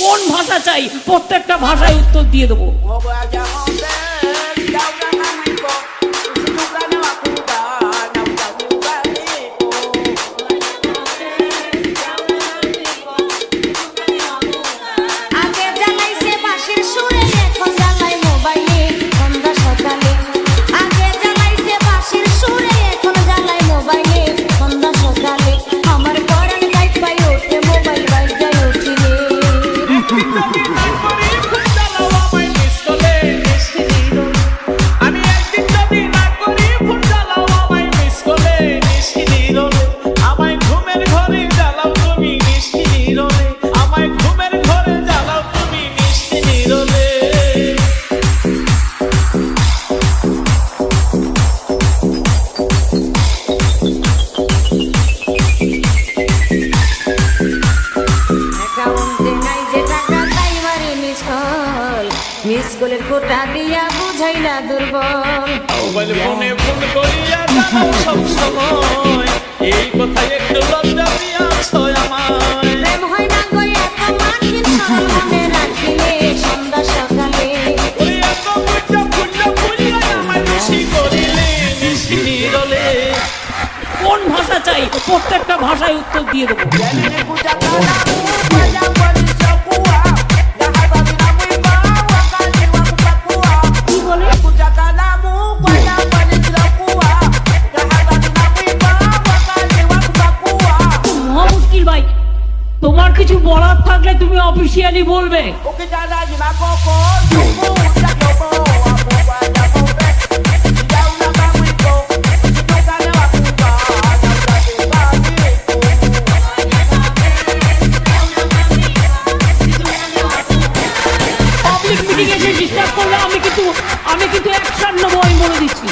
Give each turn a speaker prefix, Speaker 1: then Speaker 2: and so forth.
Speaker 1: কোন ভাষা চাই? প্রত্যেকটা ভাষায় উত্তর দিয়ে দেবো।
Speaker 2: মিস
Speaker 3: কলের কোটা দিয়া বুঝাইলা দুর্বল।
Speaker 2: মোবাইল ফোনে ফোন করিয়া জানাও সব সময়। এই কথায় একটু লজ্জা দিয়াছ আমায়।
Speaker 3: প্রেম হয় না গো এত মাখিন মনে রাখিলে সন্ধ্যা সকালে।
Speaker 2: ওই এত আমায় করিলে
Speaker 1: কোন ভাষা চাই? প্রত্যেকটা ভাষায় উত্তর দিয়ে দেবো। কিছু বলার থাকলে তুমি অফিসিয়ালি বলবে। ডিস্টার্ব করলে আমি কিন্তু আমি কিন্তু অ্যাকশন নেব আমি বলে দিচ্ছি।